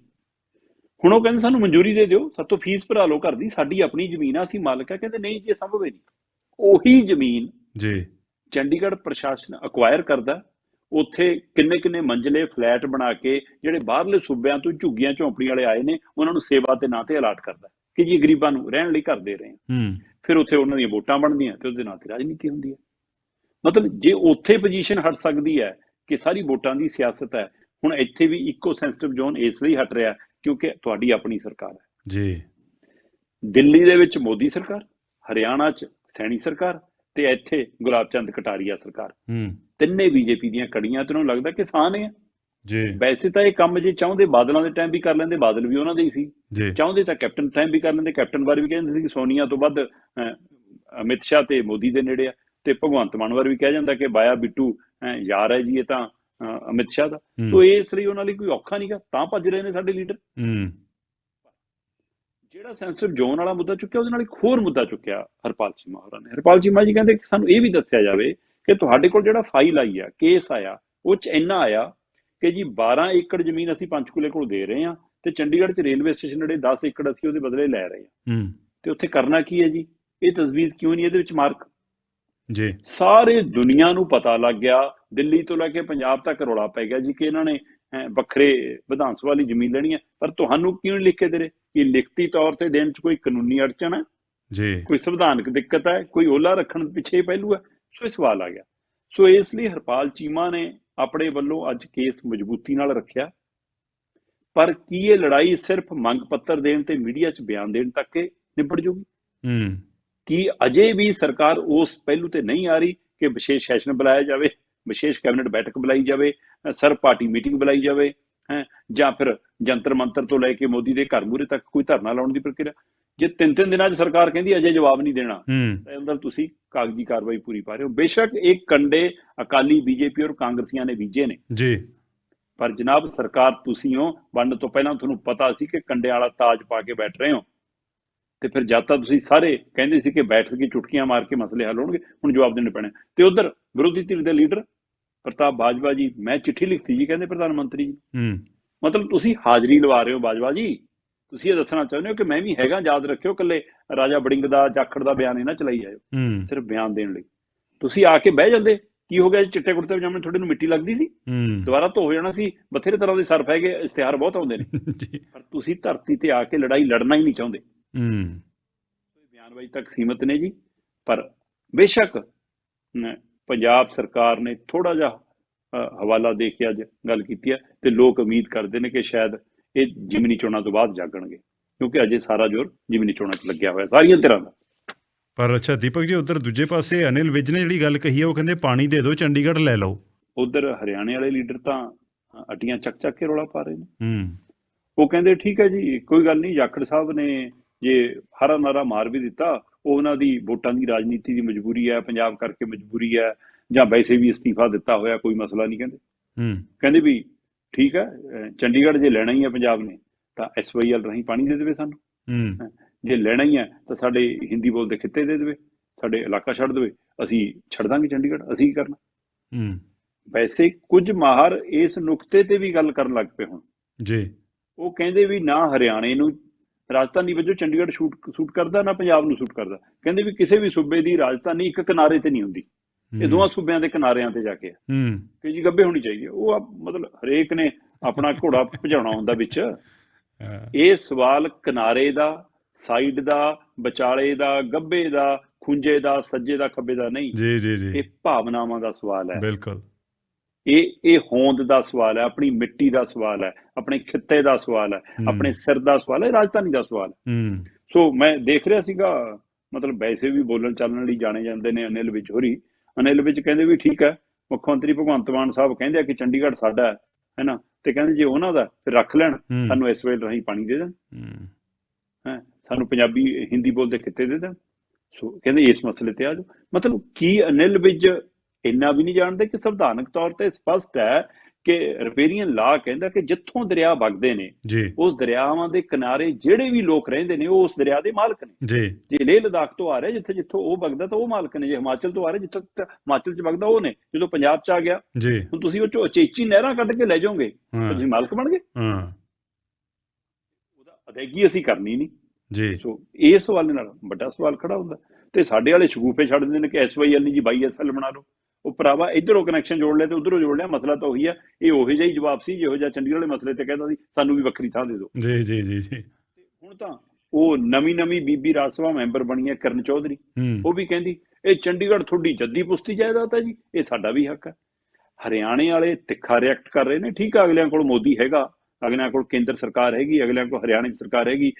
ਹੁਣ ਉਹ ਕਹਿੰਦੇ ਸਾਨੂੰ ਮਨਜ਼ੂਰੀ ਦੇ ਦਿਓ ਸਾਤੋਂ ਫੀਸ ਭਰਾ ਲਓ ਘਰ ਦੀ ਸਾਡੀ ਆਪਣੀ ਜ਼ਮੀਨ ਆ ਅਸੀਂ ਮਾਲਕ ਆ ਕਹਿੰਦੇ ਨਹੀਂ ਜੀ ਇਹ ਸੰਭਵ ਹੀ ਨਹੀਂ। ਉਹੀ ਜ਼ਮੀਨ ਜੀ। ਚੰਡੀਗੜ੍ਹ ਪ੍ਰਸ਼ਾਸਨ ਅਕਵਾਇਰ ਕਰਦਾ ਉੱਥੇ ਕਿੰਨੇ ਕਿੰਨੇ ਮੰਜ਼ਲੇ ਫਲੈਟ ਬਣਾ ਕੇ ਜਿਹੜੇ ਬਾਹਰਲੇ ਸੂਬਿਆਂ ਤੋਂ ਝੁੱਗੀਆਂ ਝੌਂਪੜੀਆਂ ਵਾਲੇ ਆਏ ਨੇ ਉਹਨਾਂ ਨੂੰ ਸੇਵਾ ਦੇ ਨਾਂ ਤੇ ਅਲਾਟ ਕਰਦਾ। ਕਿ ਜੀ ਗਰੀਬਾਂ ਨੂੰ ਰਹਿਣ ਲਈ ਘਰ ਦੇ ਰਹੇ ਹਾਂ। ਫਿਰ ਉੱਥੇ ਉਹਨਾਂ ਦੀਆਂ ਵੋਟਾਂ ਬਣਦੀਆਂ ਤੇ ਉਹਦੇ ਨਾਂ ਤੇ ਰਾਜਨੀਤੀ ਹੁੰਦੀ ਹੈ। ਮਤਲਬ ਜੇ ਉੱਥੇ ਪੋਜੀਸ਼ਨ ਹਟ ਸਕਦੀ ਹੈ ਕਿ ਸਾਰੀ ਵੋਟਾਂ ਦੀ ਸਿਆਸਤ ਹੈ ਹੁਣ ਇੱਥੇ ਵੀ ਇਕੋ ਸੈਂਸਿਟਿਵ ਜ਼ੋਨ ਇਸ ਲਈ ਹਟ ਰਿਹਾ ਕਿਉਂਕਿ ਤੁਹਾਡੀ ਆਪਣੀ ਸਰਕਾਰ ਹੈ। ਜੀ। ਦਿੱਲੀ ਦੇ ਵਿੱਚ ਮੋਦੀ ਸਰਕਾਰ ਹਰਿਆਣਾ 'ਚ ਸੈਣੀ ਸਰਕਾਰ ਤੇ ਇੱਥੇ ਗੁਲਾਬ ਚੰਦ ਕਟਾਰੀਆ ਸਰਕਾਰ। ਹੂੰ। ਤਿੰਨੇ ਬੀਜੇਪੀ ਦੀਆਂ ਕੜੀਆਂ ਤੇ ਉਹਨੂੰ ਲੱਗਦਾ ਕਿਸਾਨ ਹੈ। ਜੀ। ਵੈਸੇ ਤਾਂ ਇਹ ਕੰਮ ਜੇ ਚਾਹੁੰਦੇ ਬਾਦਲਾਂ ਦੇ ਟਾਈਮ ਵੀ ਕਰ ਲੈਂਦੇ ਬਾਦਲ ਵੀ ਉਹਨਾਂ ਦੇ ਹੀ ਸੀ। ਚਾਹੁੰਦੇ ਤਾਂ ਕੈਪਟਨ ਟਾਈਮ ਵੀ ਕਰ ਲੈਂਦੇ ਕੈਪਟਨ ਬਾਰੇ ਵੀ ਕਹਿੰਦੇ ਸੀ ਕਿ ਸੋਨੀਆ ਤੋਂ ਵੱਧ ਅਮਿਤ ਸ਼ਾਹ ਤੇ ਮੋਦੀ ਦੇ ਨੇੜੇ ਆ ਤੇ ਭਗਵੰਤ ਮਾਨ ਬਾਰੇ ਵੀ ਕਿਹਾ ਜਾਂਦਾ ਕਿ ਬਾਇਆ ਬਿੱਟੂ ਯਾਰ ਹੈ ਜੀ ਇਹ ਤਾਂ ਅਮਿਤ ਸ਼ਾਹ ਦਾ। ਤੋ ਇਸ ਲਈ ਉਹਨਾਂ ਲਈ ਕੋਈ ਔਖਾ ਨਹੀਂਗਾ ਤਾਂ ਭੱਜ ਰਹੇ ਨੇ ਸਾਡੇ ਲੀਡਰ। ਜਿਹੜਾ ਸੈਂਸਿਟਿਵ ਜ਼ੋਨ ਵਾਲਾ ਮੁੱਦਾ ਚੁੱਕਿਆ ਉਹਦੇ ਨਾਲ ਇੱਕ ਹੋਰ ਮੁੱਦਾ ਚੁੱਕਿਆ ਹਰਪਾਲ ਚੀਮਾ ਹੋਰਾਂ ਨੇ। ਹਰਪਾਲ ਚੀਮਾ ਜੀ ਕਹਿੰਦੇ ਕਿ ਸਾਨੂੰ ਇਹ ਵੀ ਦੱਸਿਆ ਜਾਵੇ ਕਿ ਤੁਹਾਡੇ ਕੋਲ ਜਿਹੜਾ ਫਾਈਲ ਆਈ ਆ ਕੇਸ ਆਇਆ ਉਹ ਚ ਇੰਨਾ ਆਇਆ ਕਿ ਜੀ 12 ਏਕੜ ਜ਼ਮੀਨ ਅਸੀਂ ਪੰਚਕੂਲੇ ਕੋਲ ਦੇ ਰਹੇ ਹਾਂ ਤੇ ਚੰਡੀਗੜ੍ਹ ਚ ਰੇਲਵੇ ਸਟੇਸ਼ਨ ਨੇੜੇ 10 ਏਕੜ ਅਸੀਂ ਉਹਦੇ ਬਦਲੇ ਲੈ ਰਹੇ ਹਾਂ। ਹੂੰ। ਤੇ ਉੱਥੇ ਕਰਨਾ ਕੀ ਹੈ ਜੀ? ਇਹ ਤਜਵੀਜ਼ ਕਿਉਂ ਨਹੀਂ ਇਹਦੇ ਵਿੱਚ ਮਾਰਕ? ਜੀ। ਸਾਰੇ ਦੁਨੀਆ ਨੂੰ ਪਤਾ ਲੱਗ ਗਿਆ ਦਿੱਲੀ ਤੋਂ ਲੈ ਕੇ ਪੰਜਾਬ ਤੱਕ ਰੌਲਾ ਪੈ ਗਿਆ ਜੀ ਕਿ ਇਹਨਾਂ ਨੇ ਵੱਖਰੇ ਵਿਧਾਨ ਸਭਾ ਲਈ ਜ਼ਮੀਨ ਲੈਣੀ ਹੈ। ਪਰ ਤੁਹਾਨੂੰ ਕਿਉਂ ਲਿਖ ਕੇ ਦੇ ਰਹੇ? ਇਹ ਲਿਖਤੀ ਤੌਰ ਤੇ ਦੇਣ ਚ ਕੋਈ ਕਾਨੂੰਨੀ ਅੜਚਨ ਹੈ? ਜੀ। ਕੋਈ ਸੰਵਿਧਾਨਕ ਦਿੱਕਤ ਹੈ? ਕੋਈ ਓਲਾ ਰੱਖਣ ਪਿੱਛੇ ਪਹਿਲੂ ਹੈ? ਸੋ ਇਹ ਸਵਾਲ ਆ ਗਿਆ। ਸੋ ਇਸ ਲਈ ਹਰਪਾਲ ਚੀਮਾ ਨੇ ਆਪਣੇ ਵੱਲੋਂ ਅੱਜ ਕੇਸ ਮਜ਼ਬੂਤੀ ਨਾਲ ਰੱਖਿਆ। ਪਰ ਕੀ ਇਹ ਲੜਾਈ ਸਿਰਫ ਮੰਗ ਪੱਤਰ ਦੇਣ ਤੇ ਮੀਡੀਆ 'ਚ ਬਿਆਨ ਦੇਣ ਤੱਕ ਹੀ ਨਿਬੜ ਜੂਗੀ? ਹੂੰ। ਕਿ ਅਜੇ ਵੀ ਸਰਕਾਰ ਉਸ ਪਹਿਲੂ ਤੇ ਨਹੀਂ ਆ ਰਹੀ ਕਿ ਵਿਸ਼ੇਸ਼ ਸੈਸ਼ਨ ਬੁਲਾਇਆ ਜਾਵੇ ਵਿਸ਼ੇਸ਼ ਕੈਬਨਿਟ ਬੈਠਕ ਬੁਲਾਈ ਜਾਵੇ ਅ, ਸਰਬ ਪਾਰਟੀ ਮੀਟਿੰਗ ਬੁਲਾਈ ਜਾਵੇ ਹੈ ਜਾਂ ਫਿਰ ਜੰਤਰ ਮੰਤਰ ਤੋਂ ਲੈ ਕੇ ਮੋਦੀ ਦੇ ਘਰ ਮੂਹਰੇ ਤੱਕ ਕੋਈ ਧਰਨਾ ਲਾਉਣ ਦੀ ਪ੍ਰਕਿਰਿਆ? ਜੇ ਤਿੰਨ ਤਿੰਨ ਦਿਨਾਂ 'ਚ ਸਰਕਾਰ ਕਹਿੰਦੀ ਅਜੇ ਜਵਾਬ ਨਹੀਂ ਦੇਣਾ। ਤਾਂ ਅੰਦਰ ਤੁਸੀਂ ਕਾਗਜ਼ੀ ਕਾਰਵਾਈ ਪੂਰੀ ਪਾ ਰਹੇ ਹੋ। ਬੇਸ਼ੱਕ ਇਹ ਕੰਡੇ ਅਕਾਲੀ ਬੀਜੇਪੀ ਔਰ ਕਾਂਗਰਸੀਆਂ ਨੇ ਬੀਜੇ ਨੇ। ਜੀ। ਪਰ ਜਨਾਬ ਸਰਕਾਰ ਤੁਸੀਂ ਹੋ ਵੰਡ ਤੋਂ ਪਹਿਲਾਂ ਤੁਹਾਨੂੰ ਪਤਾ ਸੀ ਕਿ ਕੰਡੇ ਵਾਲਾ ਤਾਜ ਪਾ ਕੇ ਬੈਠ ਰਹੇ ਹੋ। ਤੇ ਫਿਰ ਜਦ ਤੱਕ ਤੁਸੀਂ ਸਾਰੇ ਕਹਿੰਦੇ ਸੀ ਕਿ ਬੈਠ ਕੇ ਚੁਟਕੀਆਂ ਮਾਰ ਕੇ ਮਸਲੇ ਹੱਲ ਹੋਣਗੇ ਹੁਣ ਜਵਾਬ ਦੇਣੇ ਪੈਣੇ। ਤੇ ਉਧਰ ਵਿਰੋਧੀ ਧਿਰ ਦੇ ਲੀਡਰ ਪ੍ਰਤਾਪ ਬਾਜਵਾ ਜੀ ਮੈਂ ਚਿੱਠੀ ਲਿਖਤੀ ਜੀ ਕਹਿੰਦੇ ਪ੍ਰਧਾਨ ਮੰਤਰੀ ਜੀ। ਹੂੰ। ਮਤਲਬ ਤੁਸੀਂ ਹਾਜ਼ਰੀ ਲਵਾ ਰਹੇ ਹੋ ਬਾਜਵਾ ਜੀ। ਤੁਸੀਂ ਇਹ ਦੱਸਣਾ ਚਾਹੁੰਦੇ ਹੋ ਕਿ ਮੈਂ ਵੀ ਹੈਗਾ ਯਾਦ ਰੱਖਿਓ ਕੱਲੇ ਰਾਜਾ ਬੜਿੰਗ ਦਾ ਜਾਖੜ ਦਾ ਬਿਆਨ ਇਹ ਨਾ ਚਲਾਈ ਜਾਇਓ ਸਿਰਫ ਬਿਆਨ ਦੇਣ ਲਈ। ਤੁਸੀਂ ਆ ਕੇ ਬਹਿ ਜਾਂਦੇ ਕੀ ਹੋ ਗਿਆ ਚਿੱਟੇ ਕੁੜਤੇ ਪਜਾਮੇ ਤੁਹਾਡੇ ਨੂੰ ਮਿੱਟੀ ਲੱਗਦੀ ਸੀ? ਦੁਬਾਰਾ ਧੋ ਜਾਣਾ ਸੀ ਬਥੇਰੇ ਤਰ੍ਹਾਂ ਦੇ ਸਰਫ ਹੈਗੇ ਇਸ਼ਤਿਹਾਰ ਬਹੁਤ ਆਉਂਦੇ ਨੇ। ਪਰ ਤੁਸੀਂ ਧਰਤੀ ਤੇ ਆ ਕੇ ਲੜਾਈ ਲੜਨਾ ਹੀ ਨਹੀਂ ਚਾਹੁੰਦੇ। ਹੂੰ। ਬਿਆਨਬਾਜ਼ੀ ਤੱਕ ਸੀਮਤ ਨੇ ਜੀ ਪਰ ਬੇਸ਼ੱਕ ਪੰਜਾਬ ਸਰਕਾਰ ਨੇ ਥੋੜਾ ਜਿਹਾ ਹਵਾਲਾ ਦੇ ਕੇ ਅੱਜ ਗੱਲ ਕੀਤੀ ਹੈ ਤੇ ਲੋਕ ਉਮੀਦ ਕਰਦੇ ਨੇ ਕਿ ਸ਼ਾਇਦ ਇਹ ਜਿਮਨੀ ਚੋਣਾਂ ਤੋਂ ਬਾਅਦ ਜਾਗਣਗੇ ਕਿਉਂਕਿ ਅਜੇ ਸਾਰਾ ਜ਼ੋਰ ਜਿਮਨੀ ਚੋਣਾਂ 'ਚ ਲੱਗਿਆ ਹੋਇਆ ਸਾਰੀਆਂ ਤਰ੍ਹਾਂ ਦਾ। ਪਰ ਅੱਛਾ ਦੀਪਕ ਜੀ ਉਧਰ ਦੂਜੇ ਪਾਸੇ ਅਨਿਲ ਵਿਜ ਨੇ ਜਿਹੜੀ ਗੱਲ ਕਹੀ ਹੈ ਉਹ ਕਹਿੰਦੇ ਪਾਣੀ ਦੇ ਦਿਓ ਚੰਡੀਗੜ੍ਹ ਲੈ ਲਓ। ਉਧਰ ਹਰਿਆਣੇ ਵਾਲੇ ਲੀਡਰ ਤਾਂ ਅ, ਅੱਡੀਆਂ ਚੱਕ ਚੱਕ ਕੇ ਰੌਲਾ ਪਾ ਰਹੇ ਨੇ। ਹੂੰ। ਉਹ ਕਹਿੰਦੇ ਠੀਕ ਹੈ ਜੀ ਕੋਈ ਗੱਲ ਨਹੀਂ ਜਾਖੜ ਸਾਹਿਬ ਨੇ ਜੇ ਹਰਾ ਨਾਰਾ ਮਾਰ ਵੀ ਦਿੱਤਾ ਉਹ ਉਹਨਾਂ ਦੀ ਵੋਟਾਂ ਦੀ ਰਾਜਨੀਤੀ ਦੀ ਮਜਬੂਰੀ ਹੈ ਪੰਜਾਬ ਕਰਕੇ ਮਜਬੂਰੀ ਹੈ ਜਾਂ ਵੈਸੇ ਵੀ ਅਸਤੀਫਾ ਦਿੱਤਾ ਹੋਇਆ ਕੋਈ ਮਸਲਾ ਨਹੀਂ ਕਹਿੰਦੇ। ਹੂੰ। ਕਹਿੰਦੇ ਵੀ ਠੀਕ ਹੈ ਚੰਡੀਗੜ੍ਹ ਜੇ ਲੈਣਾ ਹੀ ਹੈ ਪੰਜਾਬ ਨੇ ਤਾਂ ਐਸਵਾਈਐਲ ਰਾਹੀਂ ਪਾਣੀ ਦੇ ਦੇਵੇ ਸਾਨੂੰ। ਹੂੰ। ਜੇ ਲੈਣਾ ਹੀ ਹੈ ਤਾਂ ਸਾਡੇ ਹਿੰਦੀ ਬੋਲਦੇ ਖਿੱਤੇ ਦੇ ਦੇਵੇ ਸਾਡੇ ਇਲਾਕਾ ਛੱਡ ਦੇਵੇ ਅਸੀਂ ਛੱਡ ਦਾਂਗੇ ਚੰਡੀਗੜ੍ਹ ਅਸੀਂ ਕੀ ਕਰਨਾ? ਹੂੰ। ਵੈਸੇ ਕੁਝ ਮਾਹਰ ਇਸ ਨੁਕਤੇ ਤੇ ਵੀ ਗੱਲ ਕਰਨ ਲੱਗ ਪਏ ਹੁਣ। ਜੀ। ਉਹ ਕਹਿੰਦੇ ਵੀ ਨਾ ਹਰਿਆਣੇ ਨੂੰ ਰਾਜਧਾਨੀ ਵਜੋਂ ਚੰਡੀਗੜ੍ਹ ਸ਼ੂਟ ਸੂਟ ਕਰਦਾ ਨਾ ਪੰਜਾਬ ਨੂੰ ਸੂਟ ਕਰਦਾ। ਕਹਿੰਦੇ ਵੀ ਕਿਸੇ ਵੀ ਸੂਬੇ ਦੀ ਰਾਜਧਾਨੀ ਇੱਕ ਕਿਨਾਰੇ ਤੇ ਨਹੀਂ ਹੁੰਦੀ। ਇਹ ਦੋਵਾਂ ਸੂਬਿਆਂ ਦੇ ਕਿਨਾਰਿਆਂ ਤੇ ਜਾ ਕੇ ਹੈ। ਕਿ ਜੀ ਗੱਬੇ ਹੋਣੀ ਚਾਹੀਦੀ ਉਹ ਮਤਲਬ ਹਰੇਕ ਨੇ ਆਪਣਾ ਘੋੜਾ ਭਜਾਉਣਾ ਹੁੰਦਾ ਵਿੱਚ। ਇਹ ਸਵਾਲ ਕਿਨਾਰੇ ਦਾ ਸਾਈਡ ਦਾ ਵਿਚਾਲੇ ਦਾ ਗੱਬੇ ਦਾ ਖੁੰਝੇ ਦਾ ਸੱਜੇ ਦਾ ਖੱਬੇ ਦਾ ਨਹੀਂ। ਜੀ ਜੀ ਜੀ। ਇਹ ਭਾਵਨਾਵਾਂ ਦਾ ਸਵਾਲ ਹੈ। ਬਿਲਕੁਲ। ਇਹ ਇਹ ਹੋਂਦ ਦਾ ਸਵਾਲ ਹੈ ਆਪਣੀ ਮਿੱਟੀ ਦਾ ਸਵਾਲ ਹੈ ਆਪਣੇ ਖਿੱਤੇ ਦਾ ਸਵਾਲ ਹੈ ਆਪਣੇ ਸਿਰ ਦਾ ਸਵਾਲ ਹੈ ਰਾਜਧਾਨੀ ਦਾ ਸਵਾਲ ਹੈ। ਸੋ ਮੈਂ ਦੇਖ ਰਿਹਾ ਸੀਗਾ ਮਤਲਬ ਵੈਸੇ ਵੀ ਬੋਲਣ ਚੱਲਣ ਲਈ ਜਾਣੇ ਜਾਂਦੇ ਨੇ ਅਨਿਲ ਵਿੱਚ ਹੋਰੀ ਅਨਿਲ ਵਿੱਚ ਕਹਿੰਦੇ ਵੀ ਠੀਕ ਹੈ ਮੁੱਖ ਮੰਤਰੀ ਭਗਵੰਤ ਮਾਨ ਸਾਹਿਬ ਕਹਿੰਦੇ ਆ ਕਿ ਚੰਡੀਗੜ੍ਹ ਸਾਡਾ ਹੈ ਹੈਨਾ ਤੇ ਕਹਿੰਦੇ ਜੇ ਉਹਨਾਂ ਦਾ ਫਿਰ ਰੱਖ ਲੈਣ ਸਾਨੂੰ ਇਸ ਵੇਲੇ ਰਾਹੀਂ ਪਾਣੀ ਦੇ ਦੇਣ। ਹੂੰ, ਸਾਨੂੰ ਪੰਜਾਬੀ ਹਿੰਦੀ ਬੋਲਦੇ ਖਿੱਤੇ ਦੇ ਦੇਣ। ਸੋ ਕਹਿੰਦੇ ਇਸ ਮਸਲੇ ਤੇ ਆ ਜਾਓ। ਮਤਲਬ ਕੀ ਅਨਿਲ ਵਿੱਚ ਇੰਨਾ ਵੀ ਨਹੀਂ ਜਾਣਦੇ ਕਿ ਸੰਵਿਧਾਨਕ ਤੌਰ ਤੇ ਸਪਸ਼ਟ ਹੈ ਕਿ ਰਿਪੇਰੀਅਨ ਲਾ ਕਹਿੰਦਾ ਕਿ ਜਿੱਥੋਂ ਦਰਿਆ ਵਗਦੇ ਨੇ ਉਸ ਦਰਿਆਵਾਂ ਦੇ ਕਿਨਾਰੇ ਜਿਹੜੇ ਵੀ ਲੋਕ ਰਹਿੰਦੇ ਨੇ ਉਹ ਉਸ ਦਰਿਆ ਦੇ ਮਾਲਕ ਨੇ। ਜੀ। ਜੇ ਲੇਹ ਲਦਾਖ ਤੋਂ ਆ ਰਿਹਾ ਜਿੱਥੇ ਜਿੱਥੋਂ ਉਹ ਵਗਦਾ ਤਾਂ ਉਹ ਮਾਲਕ ਨੇ। ਜੇ ਹਿਮਾਚਲ ਤੋਂ ਆ ਰਿਹਾ ਜਿੱਥੇ ਹਿਮਾਚਲ ਚ ਵਗਦਾ ਉਹ ਨੇ। ਜਦੋਂ ਪੰਜਾਬ ਚ ਆ ਗਿਆ ਜੀ। ਹੁਣ ਤੁਸੀਂ ਉਹ ਚੋਂ ਅਚੇਚੀ ਨਹਿਰਾਂ ਕੱਢ ਕੇ ਲੈ ਜਾਓਗੇ ਤੁਸੀਂ ਮਾਲਕ ਬਣ ਗਏ। ਹਾਂ। ਉਹਦਾ ਅਦਾਇਗੀ ਅਸੀਂ ਕਰਨੀ ਨਹੀਂ। ਜੀ। ਸੋ ਇਹ ਸਵਾਲ ਨਾਲ ਵੱਡਾ ਸਵਾਲ ਖੜਾ ਹੁੰਦਾ। ਤੇ ਸਾਡੇ ਵਾਲੇ ਸ਼ਗੂਫੇ ਛੱਡ ਦਿੰਦੇ ਨੇ ਕਿ ਐਸਵਾਈਐਲ ਨਹੀਂ ਜੀ ਬਾਈ ਐਸਐਲ ਬਣਾ ਲਓ। ਉਹ ਭਰਾਵਾ ਇਧਰੋਂ ਕਨੈਕਸ਼ਨ ਜੋੜ ਲਿਆ ਤੇ ਉਧਰੋਂ ਜੋੜ ਲਿਆ ਮਸਲਾ ਤਾਂ ਉਹੀ ਆ। ਇਹ ਉਹੀ ਜਿਹਾ ਹੀ ਜਵਾਬ ਸੀ ਜਿਹੋ ਜਿਹਾ ਚੰਡੀਗੜ੍ਹ ਵਾਲੇ ਮਸਲੇ ਤੇ ਕਹਿੰਦਾ ਸੀ ਸਾਨੂੰ ਵੀ ਵੱਖਰੀ ਥਾਂ ਦੇ ਦਿਓ। ਜੀ ਜੀ ਜੀ ਜੀ। ਹੁਣ ਤਾਂ ਉਹ ਨਵੀਂ ਨਵੀਂ ਬੀਬੀ ਰਾਜ ਸਭਾ ਮੈਂਬਰ ਬਣੀ ਹੈ ਕਰਨ ਚੌਧਰੀ। ਉਹ ਵੀ ਕਹਿੰਦੀ ਇਹ ਚੰਡੀਗੜ੍ਹ ਤੁਹਾਡੀ ਜੱਦੀ ਪੁਸਤੀ ਜਾਇਦਾਦ ਹੈ ਜੀ ਇਹ ਸਾਡਾ ਵੀ ਹੱਕ ਹੈ ਹਰਿਆਣੇ ਵਾਲੇ ਤਿੱਖਾ ਰਿਐਕਟ ਕਰ ਰਹੇ ਨੇ ਠੀਕ ਆ ਅਗਲਿਆਂ ਕੋਲ ਮੋਦੀ ਹੈਗਾ ਅਗਲਿਆਂ ਕੋਲ ਕੇਂਦਰ ਸਰਕਾਰ ਹੈਗੀ ਅਗਲਿਆਂ ਕੋਲ ਹਰਿਆਣੇ ਦੀ ਸਰਕਾਰ ਹੈਗੀ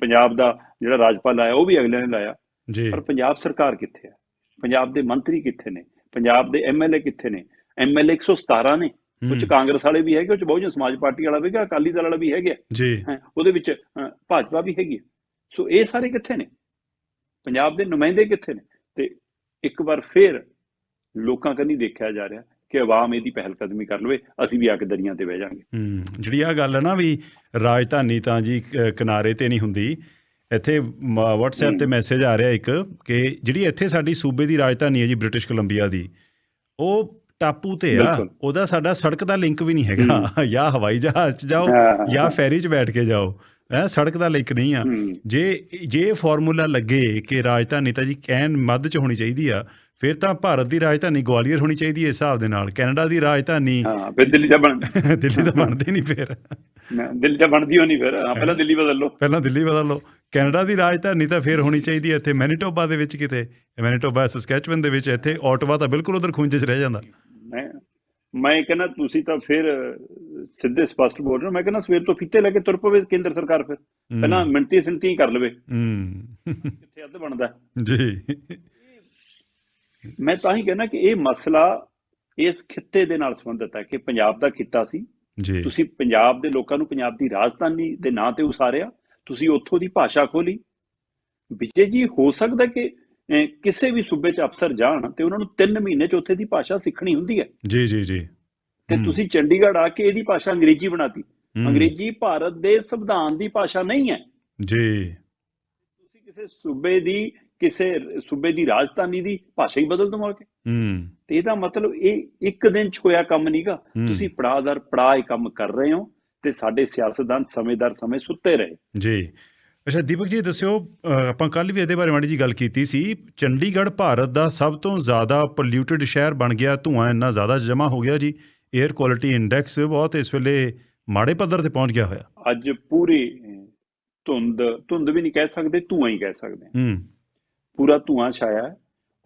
ਪੰਜਾਬ ਦਾ ਜਿਹੜਾ ਰਾਜਪਾਲ ਆਇਆ ਉਹ ਵੀ ਅਗਲਿਆਂ ਨੇ ਲਾਇਆ। ਜੀ। ਪਰ ਪੰਜਾਬ ਸਰਕਾਰ ਕਿੱਥੇ ਹੈ ਪੰਜਾਬ ਦੇ ਮੰਤਰੀ ਕਿੱਥੇ ਨੇ? ਪੰਜਾਬ ਦੇ ਐਮਐਲਏ ਕਿੱਥੇ ਨੇ? ਐਮਐਲਏ 117 ਨੇ। ਹੂੰ, ਕਾਂਗਰਸ ਵਾਲੇ ਵੀ ਹੈਗੇ ਉਹ ਚ ਬਹੁਜਨ ਸਮਾਜ ਪਾਰਟੀ ਵਾਲਾ ਵੀ ਹੈਗਾ ਅਕਾਲੀ ਦਲ ਵਾਲਾ ਵੀ ਹੈਗਾ। ਜੀ। ਹੈ ਉਹਦੇ ਵਿੱਚ ਭਾਜਪਾ ਵੀ ਹੈਗੀ। ਸੋ ਇਹ ਸਾਰੇ ਕਿੱਥੇ ਨੇ? ਪੰਜਾਬ ਦੇ ਨੁਮਾਇੰਦੇ ਕਿੱਥੇ ਨੇ? ਤੇ ਇੱਕ ਵਾਰ ਫੇਰ ਲੋਕਾਂ ਕੰਨੀ ਦੇਖਿਆ ਜਾ ਰਿਹਾ ਕਿ ਆਵਾਮ ਇਹਦੀ ਪਹਿਲ ਕਦਮੀ ਕਰ ਲਵੇ ਅਸੀਂ ਵੀ ਆ ਕੇ ਦਰੀਆਂ ਤੇ ਬਹਿ ਜਾਾਂਗੇ। ਜਿਹੜੀ ਆ ਗੱਲ ਹੈ ਨਾ ਵੀ ਰਾਜਧਾਨੀ ਤਾਂ ਜੀ ਕਿਨਾਰੇ ਤੇ ਨਹੀਂ ਹੁੰਦੀ ਇੱਥੇ WhatsApp ਤੇ। ਮੈਸੇਜ ਆ ਰਿਹਾ ਇੱਕ ਕਿ ਜਿਹੜੀ ਇੱਥੇ ਸਾਡੀ ਸੂਬੇ ਦੀ ਰਾਜਧਾਨੀ ਹੈ ਜੀ ਬ੍ਰਿਟਿਸ਼ ਕੋਲੰਬੀਆ ਦੀ ਉਹ ਟਾਪੂ ਤੇ ਆ। ਉਹਦਾ ਸਾਡਾ ਸੜਕ ਦਾ ਲਿੰਕ ਵੀ ਨਹੀਂ ਹੈਗਾ ਜਾਂ ਹਵਾਈ ਜਹਾਜ਼ 'ਚ ਜਾਓ ਜਾਂ ਫੈਰੀ 'ਚ ਬੈਠ ਕੇ ਜਾਓ ਹੈ ਸੜਕ ਦਾ ਲਿੰਕ ਨਹੀਂ ਆ। ਜੇ ਜੇ ਫਾਰਮੂਲਾ ਲੱਗੇ ਕਿ ਰਾਜਧਾਨੀ ਤਾਂ ਜੀ ਕਹਿਣ ਮੱਧ 'ਚ ਹੋਣੀ ਚਾਹੀਦੀ ਆ ਫਿਰ ਤਾਂ ਭਾਰਤ ਦੀ ਰਾਜਧਾਨੀ ਗਵਾਲੀਅਰ ਹੋਣੀ ਚਾਹੀਦੀ ਹੈ ਇਸ ਹਿਸਾਬ ਦੇ ਨਾਲ। ਕੈਨੇਡਾ ਦੀ ਰਾਜਧਾਨੀ ਹਾਂ ਫਿਰ ਦਿੱਲੀ ਤਾਂ ਬਣ ਦਿੱਲੀ ਤਾਂ ਬਣਦੀ ਨਹੀਂ ਫਿਰ। ਦਿੱਲੀ ਤਾਂ ਬਣਦੀ ਹੋ ਨਹੀਂ ਫਿਰ ਪਹਿਲਾਂ ਦਿੱਲੀ ਬਦਲ ਲਓ। ਪਹਿਲਾਂ ਦਿੱਲੀ ਬਦਲ ਲਓ। ਕੈਨੇਡਾ ਦੀ ਰਾਜਧਾਨੀ ਤਾਂ ਫਿਰ ਹੋਣੀ ਚਾਹੀਦੀ ਹੈ ਇੱਥੇ ਮੈਨੀਟੋਬਾ ਦੇ ਵਿੱਚ ਕਿਤੇ। ਮੈਨੀਟੋਬਾ ਸਸਕੈਚਵਨ ਦੇ ਵਿੱਚ ਇੱਥੇ ਆਟਵਾ ਤਾਂ ਬਿਲਕੁਲ ਉਧਰ ਖੁੰਝ 'ਚ ਰਹਿ ਜਾਂਦਾ। ਮੈਂ ਕਹਿੰਦਾ ਤੁਸੀਂ ਤਾਂ ਫਿਰ ਸਿੱਧੇ ਸਪਸ਼ਟ ਬੋਲ ਰਹੇ ਹੋ। ਮੈਂ ਕਹਿੰਦਾ ਸਵੇਰ ਤੋਂ ਫੀਤੇ ਲੈ ਕੇ ਤੁਰ ਪਵੇ ਕੇਂਦਰ ਸਰਕਾਰ ਫਿਰ। ਪਹਿਲਾਂ ਮਿੰਤੀ ਸਿੰਤੀ ਕਰ ਲਵੇ। ਹੂੰ। ਕਿੱਥੇ ਅੱਧ ਬਣਦਾ। ਜੀ। ਮੈਂ ਤਾਂ ਹੀ ਕਹਿੰਦਾ ਕਿ ਇਹ ਮਸਲਾ ਇਸ ਖਿੱਤੇ ਦੇ ਨਾਲ ਸੰਬੰਧਿਤ ਹੈ ਕਿ ਪੰਜਾਬ ਦਾ ਖਿੱਤਾ ਸੀ। ਜੀ। ਤੁਸੀਂ ਪੰਜਾਬ ਦੇ ਲੋਕਾਂ ਨੂੰ ਪੰਜਾਬ ਦੀ ਰਾਜਧਾਨੀ ਦੇ ਨਾਂ ਤੇ ਉਸਾਰਿਆ। ਤੁਸੀਂ ਉੱਥੋਂ ਦੀ ਭਾਸ਼ਾ ਖੋਲੀ। ਵਿਜੇ ਜੀ ਹੋ ਸਕਦਾ ਕਿ ਕਿਸੇ ਵੀ ਸੂਬੇ 'ਚ ਅਫਸਰ ਜਾਣ ਤੇ ਉਹਨਾਂ ਨੂੰ 3 ਮਹੀਨੇ 'ਚ ਉੱਥੇ ਦੀ ਭਾਸ਼ਾ ਸਿੱਖਣੀ ਹੁੰਦੀ ਹੈ। ਜੀ ਜੀ ਜੀ। ਤੇ। ਤੁਸੀਂ ਚੰਡੀਗੜ੍ਹ ਆ ਕੇ ਇਹਦੀ ਭਾਸ਼ਾ ਅੰਗਰੇਜ਼ੀ ਬਣਾਤੀ। ਅੰਗਰੇਜ਼ੀ ਭਾਰਤ ਦੇ ਸੰਵਿਧਾਨ ਦੀ ਭਾਸ਼ਾ ਨਹੀਂ ਹੈ। ਜੀ। ਤੁਸੀਂ ਕਿਸੇ ਸੂਬੇ ਦੀ ਕਿਸੇ ਸੂਬੇ ਦੀ ਰਾਜਧਾਨੀ ਦੀ ਭਾਸ਼ਾ ਹੀ ਬਦਲ ਦਵੋਗੇ ਹੂੰ। ਤੇ ਇਹਦਾ ਮਤਲਬ ਇਹ ਇੱਕ ਦਿਨ ਚ ਹੋਇਆ ਕੰਮ ਨਹੀਂਗਾ। ਤੁਸੀਂ ਪੜਾਅ ਦਰ ਪੜਾਅ ਇਹ ਕੰਮ ਕਰ ਰਹੇ ਹੋ ਤੇ ਸਾਡੇ ਸਿਆਸਤਦਾਨ ਸਮੇਂਦਾਰ ਸਮੇਂ ਸੁੱਤੇ ਰਹੇ। ਜੀ। ਅੱਛਾ ਦੀਪਕ ਜੀ ਦੱਸਿਓ ਆਪਾਂ ਕੱਲ ਵੀ ਇਹਦੇ ਬਾਰੇ ਮਾੜੀ ਜੀ ਗੱਲ ਕੀਤੀ ਸੀ। ਚੰਡੀਗੜ੍ਹ ਭਾਰਤ ਦਾ ਸਭ ਤੋਂ ਜ਼ਿਆਦਾ ਪੋਲਿਊਟਡ ਸ਼ਹਿਰ ਬਣ ਗਿਆ ਧੂਆਂ ਇੰਨਾ ਜ਼ਿਆਦਾ ਜਮ੍ਹਾਂ ਹੋ ਗਿਆ ਜੀ 에ਅਰ ਕੁਆਲਿਟੀ ਇੰਡੈਕਸ ਬਹੁਤ ਇਸ ਵੇਲੇ ਮਾੜੇ ਪੱਧਰ ਤੇ ਪਹੁੰਚ ਗਿਆ ਹੋਇਆ। ਅੱਜ ਪੂਰੀ ਧੁੰਦ ਧੁੰਦ ਵੀ ਨਹੀਂ ਕਹਿ ਸਕਦੇ ਧੂਆਂ ਹੀ ਕਹਿ ਸਕਦੇ ਹਾਂ। ਪੂਰਾ ਧੂਆਂ ਛਾਇਆ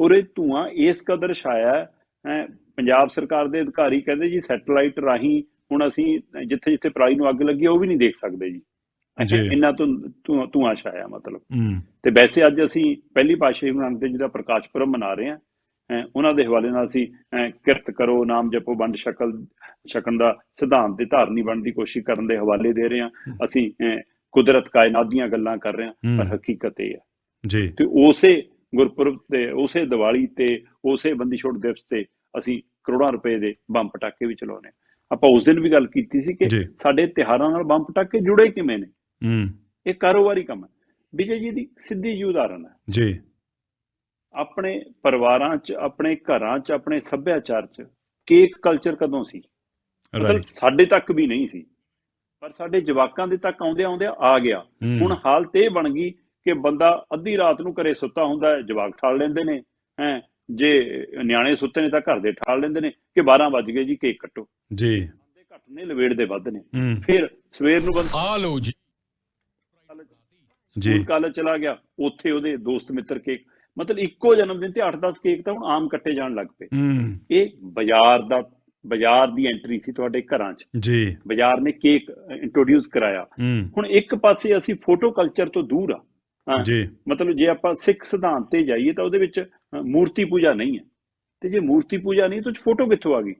ਔਰ ਇਹ ਧੂਆਂ ਇਸ ਕਦਰ ਛਾਇਆ ਪੰਜਾਬ ਸਰਕਾਰ ਦੇ ਅਧਿਕਾਰੀ ਕਹਿੰਦੇ ਜੀ ਸੈਟਲਾਈਟ ਰਾਹੀਂ ਹੁਣ ਅਸੀਂ ਜਿੱਥੇ ਜਿੱਥੇ ਪਰਾਲੀ ਨੂੰ ਅੱਗ ਲੱਗੀ ਉਹ ਵੀ ਨਹੀਂ ਦੇਖ ਸਕਦੇ ਜੀ। ਇੰਨਾ ਧੁੰਦ- ਧੂਆਂ ਧੂਆਂ ਛਾਇਆ ਮਤਲਬ। ਤੇ ਵੈਸੇ ਅੱਜ ਅਸੀਂ ਪਹਿਲੀ ਪਾਤਸ਼ਾਹੀ ਗੁਰੂ ਨਾਨਕ ਦੇਵ ਜੀ ਦਾ ਪ੍ਰਕਾਸ਼ ਪੁਰਬ ਮਨਾ ਰਹੇ ਹਾਂ ਉਹਨਾਂ ਦੇ ਹਵਾਲੇ ਨਾਲ ਅਸੀਂ ਕਿਰਤ ਕਰੋ ਨਾਮ ਜਪੋ ਵੰਡ ਸ਼ਕਲ ਛਕਣ ਦਾ ਸਿਧਾਂਤ ਦੇ ਧਾਰਨੀ ਬਣਨ ਦੀ ਕੋਸ਼ਿਸ਼ ਕਰਨ ਦੇ ਹਵਾਲੇ ਦੇ ਰਹੇ ਹਾਂ। ਅਸੀਂ ਕੁਦਰਤ ਕਾਇਨਾਤ ਦੀਆਂ ਗੱਲਾਂ ਕਰ ਰਹੇ ਹਾਂ ਪਰ ਹਕੀਕਤ ਇਹ ਹੈ। ਜੀ। ਤੇ ਉਸੇ ਗੁਰਪੁਰਬ ਤੇ ਉਸੇ ਦੀਵਾਲੀ ਤੇ ਉਸੇ ਬੰਦੀ ਛੋੜ ਦਿਵਸ ਤੇ ਅਸੀਂ ਕਰੋੜਾਂ ਰੁਪਏ ਦੇ ਬੰਬ ਪਟਾਕੇ ਵੀ ਚਲਾਉਨੇ ਆਪਾਂ ਉਸ ਦਿਨ ਵੀ ਗੱਲ ਕੀਤੀ ਸੀ ਕਿ। ਸਾਡੇ ਤਿਉਹਾਰਾਂ ਨਾਲ ਬੰਬ ਪਟਾਕੇ ਜੁੜੇ ਕਿਵੇਂ ਨੇ? ਹੂੰ। ਇਹ ਕਾਰੋਬਾਰੀ ਕੰਮ ਹੈ। ਵਿਜੇ ਜੀ ਦੀ ਸਿੱਧੀ ਜੀ ਉਦਾਹਰਨ ਹੈ। ਜੀ। ਆਪਣੇ ਪਰਿਵਾਰਾਂ 'ਚ ਆਪਣੇ ਘਰਾਂ 'ਚ ਆਪਣੇ ਸੱਭਿਆਚਾਰ 'ਚ ਕੇਕ ਕਲਚਰ ਕਦੋਂ ਸੀ? ਮਤਲਬ ਸਾਡੇ ਤੱਕ ਵੀ ਨਹੀਂ ਸੀ। ਪਰ ਸਾਡੇ ਜਵਾਕਾਂ ਦੇ ਤੱਕ ਆਉਂਦੇ ਆਉਂਦੇ ਆ ਗਿਆ। ਹੁਣ ਹਾਲਤ ਇਹ ਬਣ ਗਈ ਕਿ ਬੰਦਾ ਅੱਧੀ ਰਾਤ ਨੂੰ ਘਰੇ ਸੁੱਤਾ ਹੁੰਦਾ ਹੈ ਜਵਾਕ ਠਾਲ ਲੈਂਦੇ ਨੇ ਹੈ ਜੇ ਨਿਆਣੇ ਸੁੱਤੇ ਨੇ ਤਾਂ ਘਰ ਦੇ ਠਾਲ ਲੈਂਦੇ ਨੇ ਕਿ 12 ਵੱਜ ਗਏ ਜੀ ਕੇਕ ਕੱਟੋ। ਜੀ। ਦੇ ਘੱਟ ਨੇ ਲਵੇੜ ਦੇ ਵੱਧ ਨੇ। ਫਿਰ ਸਵੇਰ ਨੂੰ ਬੰਦਾ ਆ ਲਓ ਜੀ। ਜੀ। ਕਾਲਜ ਚਲਾ ਗਿਆ ਉੱਥੇ ਉਹਦੇ ਦੋਸਤ ਮਿੱਤਰ ਕੇਕ ਮਤਲਬ ਇੱਕੋ ਜਨਮ ਦਿਨ ਤੇ 8-10 ਕੇਕ ਤਾਂ ਹੁਣ ਆਮ ਕੱਟੇ ਜਾਣ ਲੱਗ ਪਏ। ਹੂੰ। ਇਹ ਬਾਜ਼ਾਰ ਦਾ ਬਾਜ਼ਾਰ ਦੀ ਐਂਟਰੀ ਸੀ ਤੁਹਾਡੇ ਘਰਾਂ 'ਚ। ਜੀ। ਬਾਜ਼ਾਰ ਨੇ ਕੇਕ ਇੰਟਰੋਡਿਊਸ ਕਰਾਇਆ। ਹੁਣ ਇੱਕ ਪਾਸੇ ਅਸੀਂ ਫੋਟੋ ਕਲਚਰ ਤੋਂ ਦੂਰ ਆ। ਜੀ। ਮਤਲਬ ਜੇ ਆਪਾਂ ਸਿੱਖ ਸਿਧਾਂਤ ਤੇ ਜਾਈਏ ਤਾਂ ਉਹਦੇ ਵਿੱਚ ਮੂਰਤੀ ਪੂਜਾ ਨਹੀਂ ਹੈ। ਤੇ ਜੇ ਮੂਰਤੀ ਪੂਜਾ ਨਹੀਂ ਤਾਂ ਫੋਟੋ ਕਿੱਥੋਂ ਆ ਗਈ?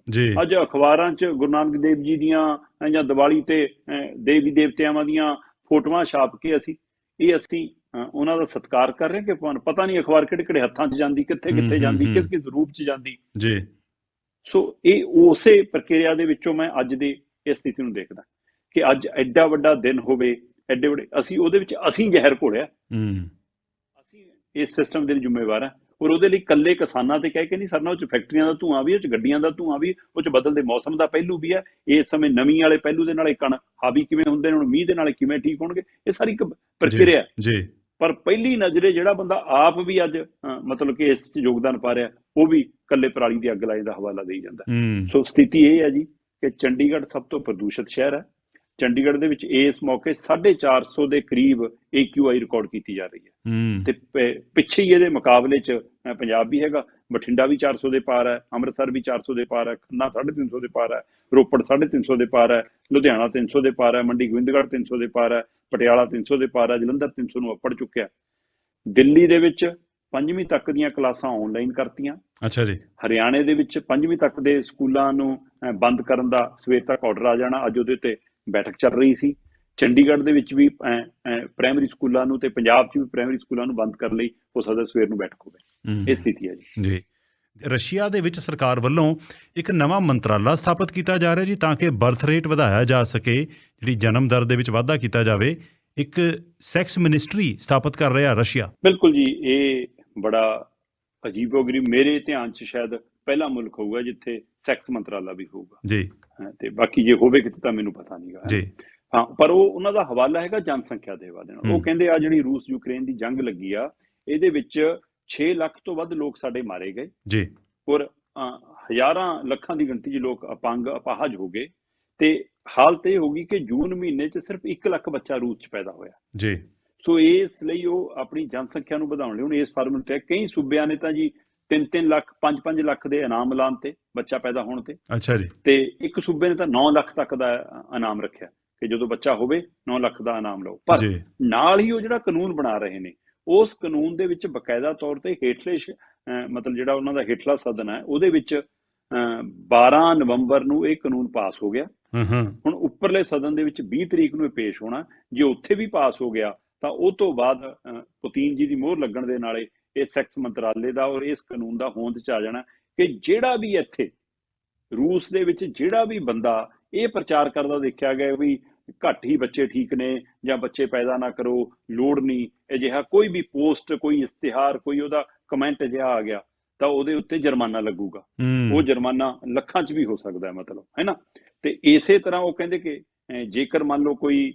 ਅੱਜ ਅਖਬਾਰਾਂ 'ਚ ਗੁਰੂ ਨਾਨਕ ਦੇਵ ਜੀ ਦੀਆਂ ਜਾਂ ਦੀਵਾਲੀ ਤੇ ਦੇਵੀ ਦੇਵਤਿਆਂ ਦੀਆਂ ਫੋਟੋਆਂ ਛਾਪ ਕੇ ਅਸੀਂ ਇਹ ਅਸੀਂ ਉਹਨਾਂ ਦਾ ਸਤਿਕਾਰ ਕਰ ਰਹੇ ਕਿ ਪਤਾ ਨਹੀਂ ਅਖਬਾਰ ਕਿਹੜੇ ਕਿਹੜੇ ਹੱਥਾਂ 'ਚ ਜਾਂਦੀ ਕਿੱਥੇ ਕਿੱਥੇ ਜਾਂਦੀ। ਕਿਸ ਕਿਸ ਰੂਪ 'ਚ ਜਾਂਦੀ। ਜੀ। ਸੋ ਇਹ ਉਸੇ ਪ੍ਰਕਿਰਿਆ ਦੇ ਵਿੱਚੋਂ ਮੈਂ ਅੱਜ ਦੀ ਇਸ ਸਥਿਤੀ ਨੂੰ ਦੇਖਦਾ ਕਿ ਅੱਜ ਐਡਾ ਵੱਡਾ ਦਿਨ ਹੋਵੇ ਐਡੇ ਵੱਡੇ ਅਸੀਂ ਉਹਦੇ ਵਿੱਚ ਅਸੀਂ ਜ਼ਹਿਰ ਘੋਲਿਆ। ਹੂੰ। ਅਸੀਂ ਇਸ ਸਿਸਟਮ ਦੇ ਜ਼ਿੰਮੇਵਾਰ ਹਾਂ। ਔਰ ਉਹਦੇ ਲਈ ਕੱਲੇ ਕਿਸਾਨਾਂ ਤੇ ਕਹਿ ਕੇ ਨਹੀਂ ਸਰਨਾ ਉਹ ਚ ਫੈਕਟਰੀਆਂ ਦਾ ਧੂਆਂ ਵੀ ਉਹ ਚ ਗੱਡੀਆਂ ਦਾ ਧੂਆਂ ਵੀ ਉਹ ਚ ਬਦਲਦੇ ਮੌਸਮ ਦਾ ਪਹਿਲੂ ਵੀ ਹੈ। ਇਸ ਸਮੇਂ ਨਵੀਂ ਵਾਲੇ ਪਹਿਲੂ ਦੇ ਨਾਲ ਕਣ ਹਾਵੀ ਕਿਵੇਂ ਹੁੰਦੇ ਨੇ ਹੁਣ ਮੀਂਹ ਦੇ ਨਾਲ ਕਿਵੇਂ ਠੀਕ ਹੋਣਗੇ ਇਹ ਸਾਰੀ ਇੱਕ ਪ੍ਰਕਿਰਿਆ ਹੈ। ਜੀ ਪਰ ਪਹਿਲੀ ਨਜ਼ਰੇ ਜਿਹੜਾ ਬੰਦਾ ਆਪ ਵੀ ਅੱਜ ਮਤਲਬ ਕਿ ਇਸ 'ਚ ਯੋਗਦਾਨ ਪਾ ਰਿਹਾ ਉਹ ਵੀ ਕੱਲੇ ਪਰਾਲੀ ਦੀ ਅੱਗ ਲਾਏ ਦਾ ਹਵਾਲਾ ਦੇਈ ਜਾਂਦਾ। ਸੋ ਸਥਿਤੀ ਇਹ ਹੈ ਜੀ ਕਿ ਚੰਡੀਗੜ੍ਹ ਸਭ ਤੋਂ ਪ੍ਰਦੂਸ਼ਿਤ ਸ਼ਹਿਰ ਹੈ। ਚੰਡੀਗੜ੍ਹ ਦੇ ਵਿੱਚ ਇਸ ਮੌਕੇ 450 ਦੇ ਕਰੀਬ AQI ਰਿਕਾਰਡ ਕੀਤੀ ਜਾ ਰਹੀ ਹੈ। ਤੇ ਪਿੱਛੇ ਹੀ ਇਹਦੇ ਮੁਕਾਬਲੇ 'ਚ ਪੰਜਾਬ ਵੀ ਹੈਗਾ ਬਠਿੰਡਾ ਵੀ 400 ਦੇ ਪਾਰ ਹੈ ਅੰਮ੍ਰਿਤਸਰ ਵੀ 400 ਦੇ ਪਾਰ ਹੈ ਖੰਨਾ 350 ਦੇ ਪਾਰ ਹੈ ਰੋਪੜ 350 ਦੇ ਪਾਰ ਹੈ ਲੁਧਿਆਣਾ 300 ਦੇ ਪਾਰ ਹੈ ਮੰਡੀ ਗੋਬਿੰਦਗੜ੍ਹ 300 ਦੇ ਪਾਰ ਹੈ ਪਟਿਆਲਾ 300 ਦੇ ਪਾਰ ਹੈ ਜਲੰਧਰ 300 ਨੂੰ ਅੱਪੜ ਚੁੱਕਿਆ ਦਿੱਲੀ ਦੇ ਵਿੱਚ ਪੰਜਵੀਂ ਤੱਕ ਦੀਆਂ ਕਲਾਸਾਂ ਆਨਲਾਈਨ ਕਰਤੀਆਂ। ਅੱਛਾ ਜੀ। ਹਰਿਆਣੇ ਦੇ ਵਿੱਚ ਪੰਜਵੀਂ ਤੱਕ ਦੇ ਸਕੂਲਾਂ ਨੂੰ ਬੰਦ ਕਰਨ ਦਾ ਸਵੇਰ ਤੱਕ ਆਰਡਰ ਆ ਜਾਣਾ ਅੱਜ ਉਹਦੇ ਤੇ ਬੈਠਕ ਚੱਲ ਰਹੀ ਸੀ। ਚੰਡੀਗੜ੍ਹ ਦੇ ਵਿੱਚ ਵੀ ਪ੍ਰਾਇਮਰੀ ਸਕੂਲਾਂ ਨੂੰ ਤੇ ਪੰਜਾਬ 'ਚ ਵੀ ਪ੍ਰਾਇਮਰੀ ਸਕੂਲਾਂ ਨੂੰ ਬੰਦ ਕਰਨ ਲਈ ਹੋ ਸਕਦਾ ਸਵੇਰ ਨੂੰ ਬੈਠਕ ਹੋਵੇ। ਇਹ ਸਥਿਤੀ ਹੈ ਜੀ। ਜੀ। ਰਸ਼ੀਆ ਦੇ ਵਿੱਚ ਸਰਕਾਰ ਵੱਲੋਂ ਇੱਕ ਨਵਾਂ ਮੰਤਰਾਲਾ ਸਥਾਪਿਤ ਕੀਤਾ ਜਾ ਰਿਹਾ ਜੀ ਤਾਂ ਕਿ ਬਰਥ ਰੇਟ ਵਧਾਇਆ ਜਾ ਸਕੇ ਜਿਹੜੀ ਜਨਮ ਦਰ ਦੇ ਵਿੱਚ ਵਾਧਾ ਕੀਤਾ ਜਾਵੇ ਇੱਕ ਸੈਕਸ ਮਿਨਿਸਟਰੀ ਸਥਾਪਿਤ ਕਰ ਰਿਹਾ ਰਸ਼ੀਆ। ਬਿਲਕੁਲ ਜੀ ਇਹ ਬੜਾ ਅਜੀਬੋ-ਗਰੀਬ ਮੇਰੇ ਧਿਆਨ 'ਚ ਸ਼ਾਇਦ ਪਹਿਲਾ ਮੁਲਕ ਹੋਊਗਾ ਜਿੱਥੇ ਸੈਕਸ ਮੰਤਰਾਲਾ ਵੀ ਹੋਊਗਾ। ਜੀ। ਤੇ ਬਾਕੀ ਜੇ ਹੋਵੇ ਕਿਤੇ ਤਾਂ ਮੈਨੂੰ ਪਤਾ ਨਹੀਂਗਾ ਜੀ। ਹਾਂ ਪਰ ਉਹ ਉਹਨਾਂ ਦਾ ਹਵਾਲਾ ਹੈਗਾ ਜਨਸੰਖਿਆ ਦੇ ਹਵਾਲੇ ਨਾਲ। ਉਹ। ਕਹਿੰਦੇ ਆ ਜਿਹੜੀ ਰੂਸ ਯੂਕਰੇਨ ਦੀ ਜੰਗ ਲੱਗੀ ਆ ਇਹਦੇ ਵਿੱਚ 6 ਲੱਖ ਤੋਂ ਵੱਧ ਲੋਕ ਸਾਡੇ ਮਾਰੇ ਗਏ। ਜੀ। ਔਰ ਹਜ਼ਾਰਾਂ ਲੱਖਾਂ ਦੀ ਗਿਣਤੀ 'ਚ ਲੋਕ ਅਪੰਗ ਅਪਾਹਜ ਹੋ ਗਏ। ਤੇ ਹਾਲਤ ਇਹ ਹੋ ਗਈ ਕਿ ਜੂਨ ਮਹੀਨੇ 'ਚ ਸਿਰਫ 1 ਲੱਖ ਬੱਚਾ ਰੂਸ 'ਚ ਪੈਦਾ ਹੋਇਆ। ਜੀ। ਸੋ ਇਸ ਲਈ ਉਹ ਆਪਣੀ ਜਨਸੰਖਿਆ ਨੂੰ ਵਧਾਉਣ ਲਈ ਹੁਣ ਇਸ ਫਾਰਮੂਲੇ ਤੇ ਕਈ ਸੂਬਿਆਂ ਨੇ ਤਾਂ ਜੀ 3-3 ਲੱਖ 5-5 ਲੱਖ ਦੇ ਇਨਾਮ ਐਲਾਨ ਤੇ ਬੱਚਾ ਪੈਦਾ ਹੋਣ ਤੇ। ਅੱਛਾ ਜੀ। ਤੇ ਇੱਕ ਸੂਬੇ ਨੇ ਤਾਂ 9 ਲੱਖ ਤੱਕ ਦਾ ਇਨਾਮ ਰੱਖਿਆ ਕਿ ਜਦੋਂ ਬੱਚਾ ਹੋਵੇ 9 ਲੱਖ ਦਾ ਇਨਾਮ ਲਓ। ਪਰ ਨਾਲ ਹੀ ਉਹ ਜਿਹੜਾ ਕਾਨੂੰਨ ਬਣਾ ਰਹੇ ਨੇ ਉਸ ਕਾਨੂੰਨ ਦੇ ਵਿੱਚ ਬਕਾਇਦਾ ਤੌਰ ਤੇ ਹੇਠਲੇ ਮਤਲਬ ਜਿਹੜਾ ਉਹਨਾਂ ਦਾ ਹੇਠਲਾ ਸਦਨ ਹੈ ਉਹਦੇ ਵਿੱਚ ਅਹ 12 ਨਵੰਬਰ ਨੂੰ ਇਹ ਕਾਨੂੰਨ ਪਾਸ ਹੋ ਗਿਆ। ਹੁਣ ਉੱਪਰਲੇ ਸਦਨ ਦੇ ਵਿੱਚ 20 ਤਰੀਕ ਨੂੰ ਇਹ ਪੇਸ਼ ਹੋਣਾ। ਜੇ ਉੱਥੇ ਵੀ ਪਾਸ ਹੋ ਗਿਆ ਤਾਂ ਉਹ ਤੋਂ ਬਾਅਦ ਪੁਤੀਨ ਜੀ ਦੀ ਮੋਹਰ ਲੱਗਣ ਦੇ ਨਾਲੇ ਇਹ ਸੈਕਸ ਮੰਤਰਾਲੇ ਦਾ ਔਰ ਇਸ ਕਾਨੂੰਨ ਦਾ ਹੋਂਦ ਚ ਆ ਜਾਣਾ ਕਿ ਜਿਹੜਾ ਵੀ ਇੱਥੇ ਰੂਸ ਦੇ ਵਿੱਚ ਜਿਹੜਾ ਵੀ ਬੰਦਾ ਇਹ ਪ੍ਰਚਾਰ ਕਰਦਾ ਦੇਖਿਆ ਗਿਆ ਵੀ ਘੱਟ ਹੀ ਬੱਚੇ ਠੀਕ ਨੇ ਜਾਂ ਬੱਚੇ ਪੈਦਾ ਨਾ ਕਰੋ ਲੋੜ ਨਹੀਂ ਅਜਿਹਾ ਕੋਈ ਵੀ ਪੋਸਟ ਕੋਈ ਇਸ਼ਤਿਹਾਰ ਕੋਈ ਉਹਦਾ ਕਮੈਂਟ ਅਜਿਹਾ ਆ ਗਿਆ ਤਾਂ ਉਹਦੇ ਉੱਤੇ ਜੁਰਮਾਨਾ ਲੱਗੂਗਾ। ਉਹ ਜੁਰਮਾਨਾ ਲੱਖਾਂ 'ਚ ਵੀ ਹੋ ਸਕਦਾ ਹੈ ਮਤਲਬ ਹੈ ਨਾ? ਤੇ ਇਸੇ ਤਰ੍ਹਾਂ ਉਹ ਕਹਿੰਦੇ ਕਿ ਜੇਕਰ ਮੰਨ ਲਓ ਕੋਈ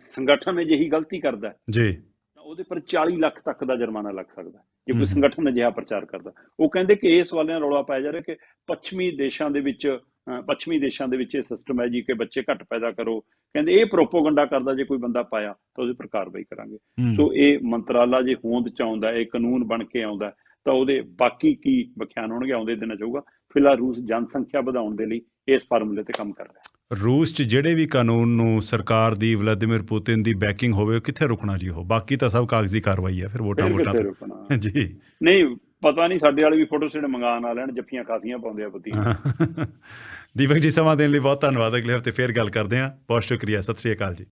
ਸੰਗਠਨ ਅਜਿਹੀ ਗਲਤੀ ਕਰਦਾ ਜੀ। ਤਾਂ ਉਹਦੇ ਪਰ 40 ਲੱਖ ਤੱਕ ਦਾ ਜੁਰਮਾਨਾ ਲੱਗ ਸਕਦਾ ਜੇ। ਕੋਈ ਸੰਗਠਨ ਅਜਿਹਾ ਪ੍ਰਚਾਰ ਕਰਦਾ ਉਹ ਕਹਿੰਦੇ ਕਿ ਇਸ ਵਾਲੇ ਨਾਲ ਰੌਲਾ ਪਾਇਆ ਜਾ ਰਿਹਾ ਕਿ ਪੱਛਮੀ ਦੇਸ਼ਾਂ ਦੇ ਵਿੱਚ ਪੱਛਮੀ ਦੇਸ਼ਾਂ ਦੇ ਵਿੱਚ ਇਹ ਸਿਸਟਮ ਹੈ ਜੀ ਕਿ ਬੱਚੇ ਘੱਟ ਪੈਦਾ ਕਰੋ ਕਹਿੰਦੇ ਇਹ ਪ੍ਰੋਪੋਗੰਡਾ ਕਰਦਾ ਜੇ ਕੋਈ ਬੰਦਾ ਪਾਇਆ ਤਾਂ ਉਹਦੇ ਪਰ ਕਾਰਵਾਈ ਕਰਾਂਗੇ। ਸੋ ਇਹ ਮੰਤਰਾਲਾ ਜੇ ਹੋਂਦ ਚ ਆਉਂਦਾ ਇਹ ਕਾਨੂੰਨ ਬਣ ਕੇ ਆਉਂਦਾ ਤਾਂ ਉਹਦੇ ਬਾਕੀ ਕੀ ਵਿਖਿਆਨ ਹੋਣਗੇ ਆਉਂਦੇ ਦਿਨਾਂ ਚ ਹੋਊਗਾ ਫਿਲਹਾਲ ਰੂਸ ਜਨਸੰਖਿਆ ਵਧਾਉਣ ਦੇ ਲਈ ਇਸ ਫਾਰਮੂਲੇ ਤੇ ਕੰਮ ਕਰ ਰਿਹਾ ਹੈ ਰੂਸ 'ਚ ਜਿਹੜੇ ਵੀ ਕਾਨੂੰਨ ਨੂੰ ਸਰਕਾਰ ਦੀ ਵਲਾਦੀਮਿਰ ਪੁਤਿਨ ਦੀ ਬੈਕਿੰਗ ਹੋਵੇ ਉਹ ਕਿੱਥੇ ਰੁਕਣਾ ਜੀ ਉਹ? ਬਾਕੀ ਤਾਂ ਸਭ ਕਾਗਜ਼ੀ ਕਾਰਵਾਈ ਹੈ ਫਿਰ ਵੋਟਾਂ ਵੋਟਾਂ ਤੋਂ। ਜੀ। ਨਹੀਂ ਪਤਾ ਨਹੀਂ ਸਾਡੇ ਵਾਲੇ ਵੀ ਫੋਟੋ ਸਟੇਟ ਮੰਗਾਣ ਆ ਲੈਣ ਜੱਫੀਆਂ ਖਾਸੀਆਂ ਪਾਉਂਦੇ ਆ ਪਤੀ ਦੀਪਕ ਜੀ ਸਮਾਂ ਦੇਣ ਲਈ ਬਹੁਤ ਧੰਨਵਾਦ ਅਗਲੇ ਹਫ਼ਤੇ ਫੇਰ ਗੱਲ ਕਰਦੇ ਹਾਂ। ਬਹੁਤ ਸ਼ੁਕਰੀਆ ਸਤਿ ਸ਼੍ਰੀ ਅਕਾਲ ਜੀ।